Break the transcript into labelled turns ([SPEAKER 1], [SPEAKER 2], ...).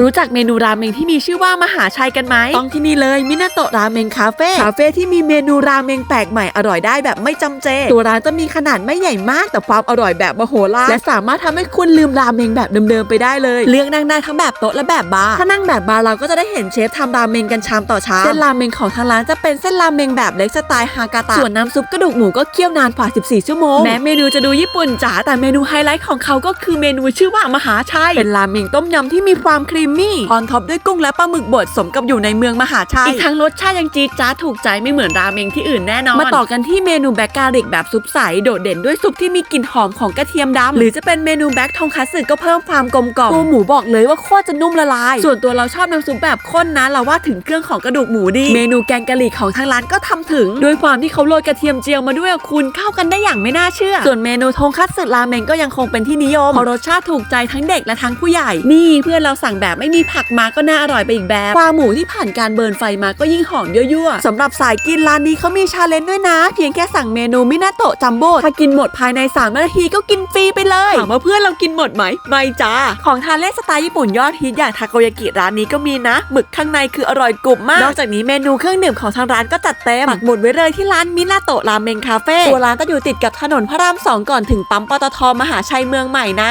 [SPEAKER 1] รู้จักเมนูราเมงที่มีชื่อว่ามหาชัยกันไหมต้องที่นี่เลยมินาโตะราเมงคาเฟ่คาเฟ่ที่มีเมนูราเมงแปลกใหม่อร่อยได้แบบไม่จำเจ ตัวร้านจะมีขนาดไม่ใหญ่มากแต่ความอร่อยแบบมโหฬารและสามารถทำให้คุณลืมราเมงแบบเดิมๆไปได้เลย เลือกนั่งได้ทั้งแบบโต๊ะและแบบบาร์ถ้านั่งแบบบาร์เราก็จะได้เห็นเชฟทำราเมงกันชามต่อชามเส้นราเมงของทางร้านจะเป็นเส้นราเมงแบบเล็กสไตล์ฮากาตะส่วนน้ำซุปกระดูกหมูก็เคี่ยวนานกว่า 14 ชั่วโมงแม้เมนูจะดูญี่ปุ่นจ๋าแต่เมนูไฮไลท์ของเขาก็คือเมนูชื่อว่ามหาชัยเป็นราเมงต้มยำที่มีความครีมมี่ออนท็อปด้วยกุ้งและปลาหมึกบดสมกับอยู่ในเมืองมหาชัย อีกทั้งรสชาติยังจี๊ดจ้าดถูกใจไม่เหมือนราเมงที่อื่นแน่นอน มาต่อกันที่เมนูแบล็กการิกแบบซุปใส โดดเด่นด้วยซุปที่มีกลิ่นหอมของกระเทียมดำหรือจะเป็นเมนูแบล็กทงคัตสึก็เพิ่มความกลมกล่อมตัวหมูบอกเลยว่าโคตรจะนุ่มละลาย ส่วนตัวเราชอบน้ำซุปแบบข้นนะเราว่าถึงเครื่องของกระดูกหมูดี เมนูแกงกะหรี่ของทางร้านก็ทำถึง ด้วยความที่เขาโรยกระเทียมเจียวมาด้วยอะคุณเข้ากันได้อย่างไม่น่าเชื่อ ส่วนเมนูทงคัตสึราเมงก็ยังคงเป็นที่นิยมเพราะรสชาติถูกใจทั้งเด็กและทั้งผู้ใหญ่ นี่เพื่อนเราสั่งแบบไม่มีผักมาก็น่าอร่อยไปอีกแบบปลาหมูที่ผ่านการเบิร์นไฟมาก็ยิ่งหอมยั่วๆสำหรับสายกินร้านนี้เขามีชาเลนจ์ด้วยนะ เพียงแค่สั่งเมนูมินาโตะจัมโบ้ถ้ากินหมดภายใน3นาทีก็กินฟรีไปเลยถามว่าเพื่อนเรากินหมดไหมไม่จ้าของทานเล่นสไตล์ญี่ปุ่นยอดฮิตอย่างทาโกยากิร้านนี้ก็มีนะหมึกข้างในคืออร่อยกรุบมากนอกจากนี้เมนูเครื่องดื่มของทางร้านก็จัดเต็มปักหมุดไว้เลยที่ร้านมินาโตะราเมงคาเฟ่ตัวร้านก็อยู่ติดกับถนนพระรามสองก่อนถึงปั๊มปตทมหาชัยเมืองใหม่นะ